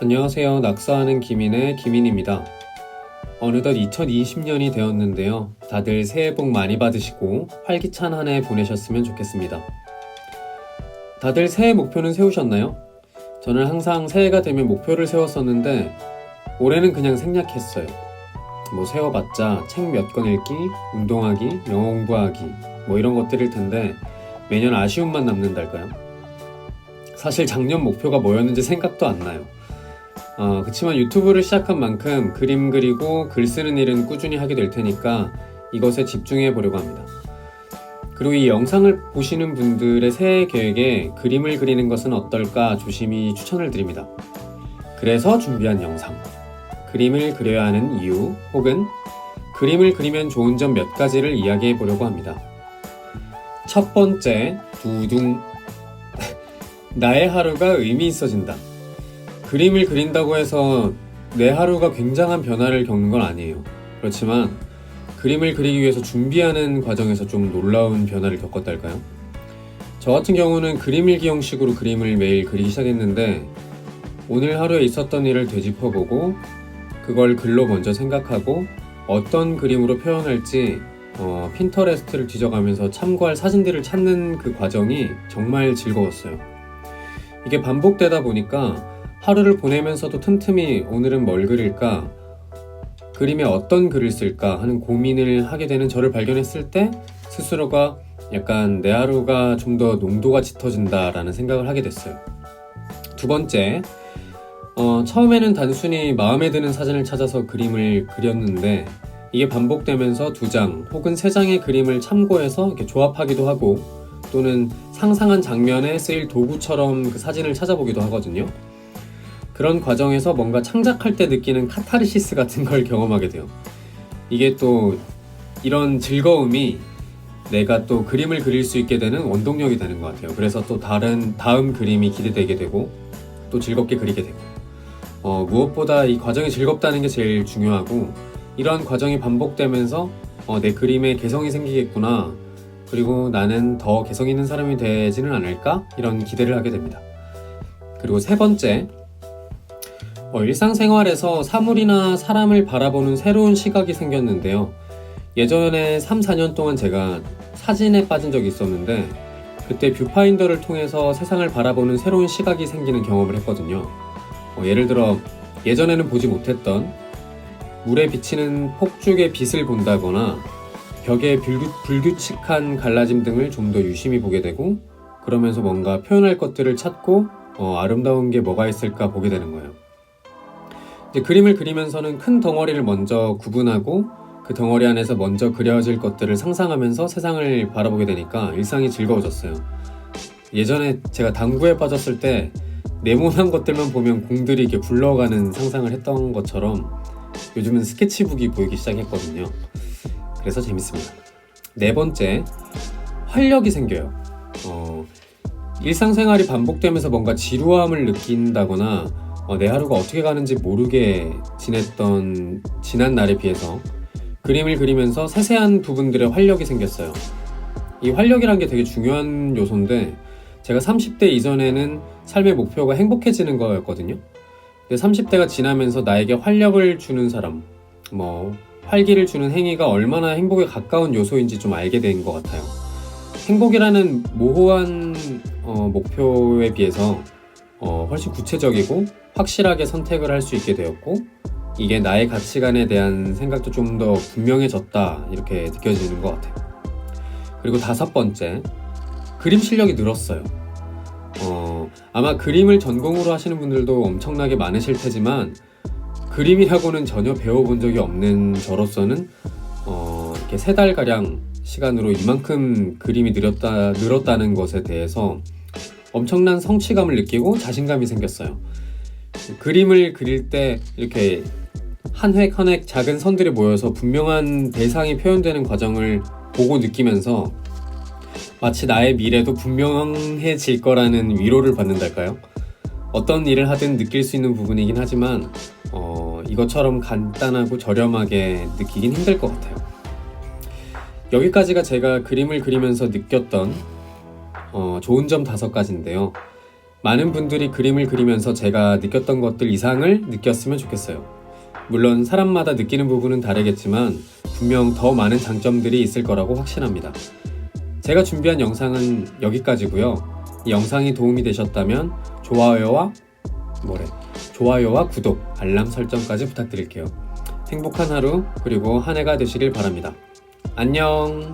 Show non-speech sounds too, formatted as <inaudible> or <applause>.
안녕하세요. 낙서하는 김인의 김인입니다. 어느덧 2020년이 되었는데요. 다들 새해 복 많이 받으시고 활기찬 한 해 보내셨으면 좋겠습니다. 다들 새해 목표는 세우셨나요? 저는 항상 새해가 되면 목표를 세웠었는데 올해는 그냥 생략했어요. 뭐 세워봤자 책 몇 권 읽기, 운동하기, 영어 공부하기 뭐 이런 것들일 텐데 매년 아쉬움만 남는달까요? 사실 작년 목표가 뭐였는지 생각도 안 나요. 어, 그치만 유튜브를 시작한 만큼 그림 그리고 글 쓰는 일은 꾸준히 하게 될 테니까 이것에 집중해 보려고 합니다. 그리고 이 영상을 보시는 분들의 새해 계획에 그림을 그리는 것은 어떨까 조심히 추천을 드립니다. 그래서 준비한 영상. 그림을 그려야 하는 이유 혹은 그림을 그리면 좋은 점 몇 가지를 이야기해 보려고 합니다. 첫 번째, 두둥. <laughs> 나의 하루가 의미 있어진다. 그림을 그린다고 해서 내 하루가 굉장한 변화를 겪는 건 아니에요. 그렇지만 그림을 그리기 위해서 준비하는 과정에서 좀 놀라운 변화를 겪었달까요? 저 같은 경우는 그림일기 형식으로 그림을 매일 그리기 시작했는데 오늘 하루에 있었던 일을 되짚어보고 그걸 글로 먼저 생각하고 어떤 그림으로 표현할지 어, 핀터레스트를 뒤져가면서 참고할 사진들을 찾는 그 과정이 정말 즐거웠어요. 이게 반복되다 보니까 하루를 보내면서도 틈틈이 오늘은 뭘 그릴까? 그림에 어떤 글을 쓸까 하는 고민을 하게 되는 저를 발견했을 때 스스로가 약간 내 하루가 좀 더 농도가 짙어진다라는 생각을 하게 됐어요. 두 번째, 어, 처음에는 단순히 마음에 드는 사진을 찾아서 그림을 그렸는데 이게 반복되면서 두 장 혹은 세 장의 그림을 참고해서 이렇게 조합하기도 하고 또는 상상한 장면에 쓰일 도구처럼 그 사진을 찾아보기도 하거든요. 그런 과정에서 뭔가 창작할 때 느끼는 카타르시스 같은 걸 경험하게 돼요. 이게 또 이런 즐거움이 내가 또 그림을 그릴 수 있게 되는 원동력이 되는 것 같아요. 그래서 또 다른 다음 그림이 기대되게 되고 또 즐겁게 그리게 되고 어, 무엇보다 이 과정이 즐겁다는 게 제일 중요하고 이런 과정이 반복되면서 어, 내 그림에 개성이 생기겠구나 그리고 나는 더 개성 있는 사람이 되지는 않을까 이런 기대를 하게 됩니다. 그리고 세 번째 어, 일상생활에서 사물이나 사람을 바라보는 새로운 시각이 생겼는데요. 예전에 3, 4년 동안 제가 사진에 빠진 적이 있었는데 그때 뷰파인더를 통해서 세상을 바라보는 새로운 시각이 생기는 경험을 했거든요. 어, 예를 들어 예전에는 보지 못했던 물에 비치는 폭죽의 빛을 본다거나 벽의 불규, 불규칙한 갈라짐 등을 좀 더 유심히 보게 되고 그러면서 뭔가 표현할 것들을 찾고 어, 아름다운 게 뭐가 있을까 보게 되는 거예요. 그림을 그리면서는 큰 덩어리를 먼저 구분하고 그 덩어리 안에서 먼저 그려질 것들을 상상하면서 세상을 바라보게 되니까 일상이 즐거워졌어요. 예전에 제가 당구에 빠졌을 때 네모난 것들만 보면 공들이 이렇게 굴러가는 상상을 했던 것처럼 요즘은 스케치북이 보이기 시작했거든요. 그래서 재밌습니다. 네 번째, 활력이 생겨요. 어, 일상생활이 반복되면서 뭔가 지루함을 느낀다거나 어, 내 하루가 어떻게 가는지 모르게 지냈던 지난 날에 비해서 그림을 그리면서 세세한 부분들에 활력이 생겼어요. 이 활력이란 게 되게 중요한 요소인데 제가 30대 이전에는 삶의 목표가 행복해지는 거였거든요. 근데 30대가 지나면서 나에게 활력을 주는 사람, 뭐 활기를 주는 행위가 얼마나 행복에 가까운 요소인지 좀 알게 된 것 같아요. 행복이라는 모호한 어, 목표에 비해서 어, 훨씬 구체적이고 확실하게 선택을 할 수 있게 되었고 이게 나의 가치관에 대한 생각도 좀 더 분명해졌다 이렇게 느껴지는 것 같아요. 그리고 다섯 번째 그림 실력이 늘었어요. 어, 아마 그림을 전공으로 하시는 분들도 엄청나게 많으실 테지만 그림이라고는 전혀 배워본 적이 없는 저로서는 어, 이렇게 세 달 가량 시간으로 이만큼 그림이 늘었다 늘었다는 것에 대해서 엄청난 성취감을 느끼고 자신감이 생겼어요. 그림을 그릴 때 이렇게 한 획 한 획 작은 선들이 모여서 분명한 대상이 표현되는 과정을 보고 느끼면서 마치 나의 미래도 분명해질 거라는 위로를 받는달까요? 어떤 일을 하든 느낄 수 있는 부분이긴 하지만 어, 이것처럼 간단하고 저렴하게 느끼긴 힘들 것 같아요. 여기까지가 제가 그림을 그리면서 느꼈던 어, 좋은 점 다섯 가지인데요. 많은 분들이 그림을 그리면서 제가 느꼈던 것들 이상을 느꼈으면 좋겠어요. 물론 사람마다 느끼는 부분은 다르겠지만 분명 더 많은 장점들이 있을 거라고 확신합니다. 제가 준비한 영상은 여기까지고요. 이 영상이 도움이 되셨다면 좋아요와 뭐래? 좋아요와 구독, 알람 설정까지 부탁드릴게요. 행복한 하루 그리고 한 해가 되시길 바랍니다. 안녕.